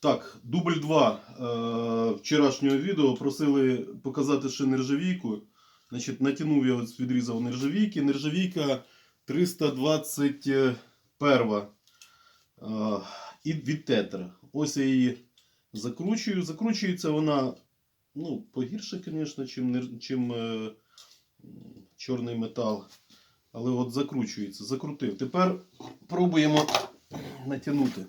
Так, дубль 2 е, вчорашнього відео просили показати ще нержавійку. Значить, натягнув я ось відрізав нержавійки. Нержавійка 321 е, і від тетра. Ось я її закручую. Закручується вона ну, погірше, звісно, чим, чим е, чорний метал. Але от закручується, закрутив. Тепер пробуємо натягнути.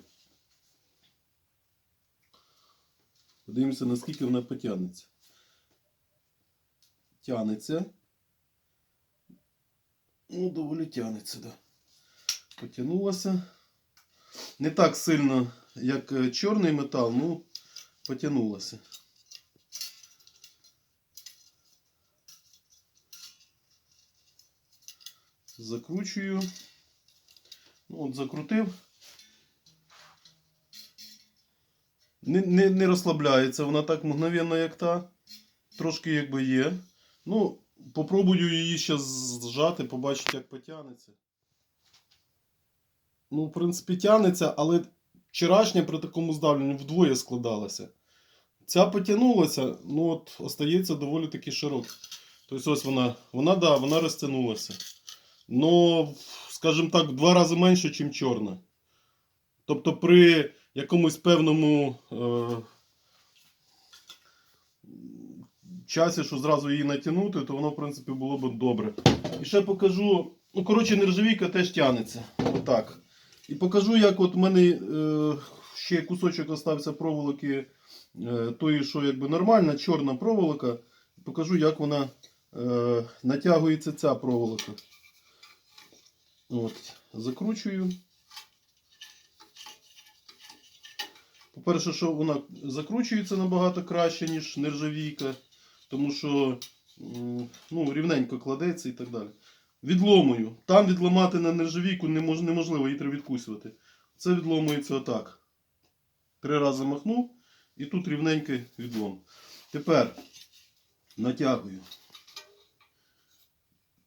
Подивимося, наскільки вона потягнеться. Тягнеться. Ну, доволі тягнеться, да. Потягнулася. Не так сильно, як е, чорний метал, ну, потягнулася. Закручую. Ну, от закрутив. Не, не, не розслабляється вона так мгновенно, як та. Трошки якби є. Ну, попробую її ще зжати, побачити, як потягнеться. Ну, в принципі, тягнеться, але вчорашня при такому здавленні вдвоє складалася. Ця потягнулася, ну от остається доволі таки широка. Тобто ось вона, вона, да, вона розтягнулася. Ну, скажімо так, в два рази менше, ніж чорна. Тобто при якомусь певному е, часі, що зразу її натягнути, то воно, в принципі, було б добре. І ще покажу. Ну, коротше, нержавійка теж тягнеться. Отак. І покажу, як от в мене е, ще кусочок остався проволоки, е, тої, що якби нормальна, чорна проволока. Покажу, як вона е, натягується ця проволока. От, закручую. По-перше, що вона закручується набагато краще, ніж нержавійка, тому що ну, рівненько кладеться і так далі. Відломую. Там відламати на нержавійку неможливо, її треба відкусувати. Це відломується отак. Три рази махнув і тут рівненький відлом. Тепер натягую.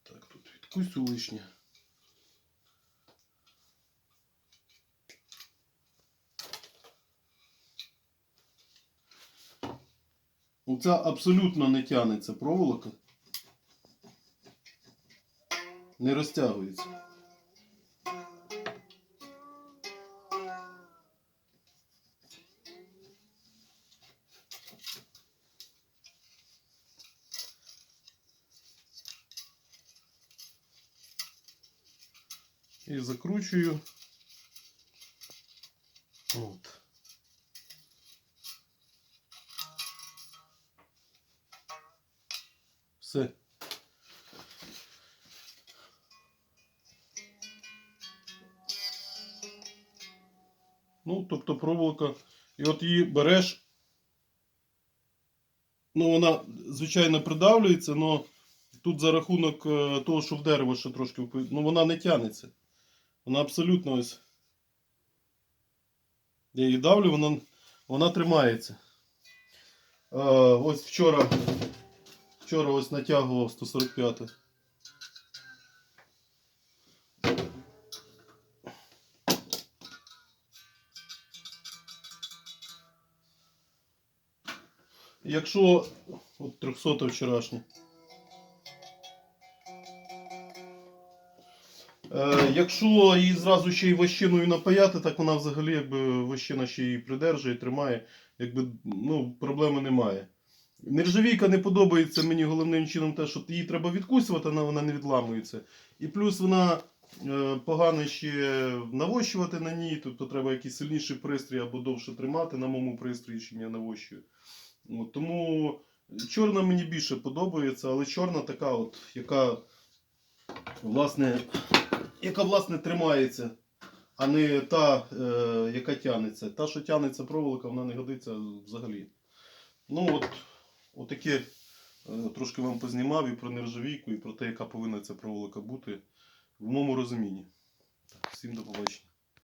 Так, тут відкусю лишнє. Оця абсолютно не тягнеться проволока. Не розтягується. І закручую. От. Все. Ну, тобто проволока. І от її береш. Ну, вона, звичайно, придавлюється, але тут за рахунок е, того, що в дерево ще трошки ну, вона не тягнеться. Вона абсолютно ось. Я її давлю, вона, вона тримається. Е, ось вчора. Вчора ось натягував 145. Якщо от 300 вчорашня. Е, якщо її зразу ще й вощиною напаяти, так вона взагалі якби вощина ще її придержує, тримає, якби ну, проблеми немає. Нержавійка не подобається мені головним чином те, що її треба відкусувати, вона, вона не відламується. І плюс вона е, погано ще навощувати на ній, тобто треба якийсь сильніший пристрій або довше тримати на моєму пристрої, чим я навощую. От, тому чорна мені більше подобається, але чорна така, от, яка власне, яка власне тримається, а не та, е, яка тягнеться. Та, що тягнеться проволока, вона не годиться взагалі. Ну от, отаке трошки вам познімав і про нержавійку, і про те, яка повинна ця проволока бути в моєму розумінні. Так, всім до побачення.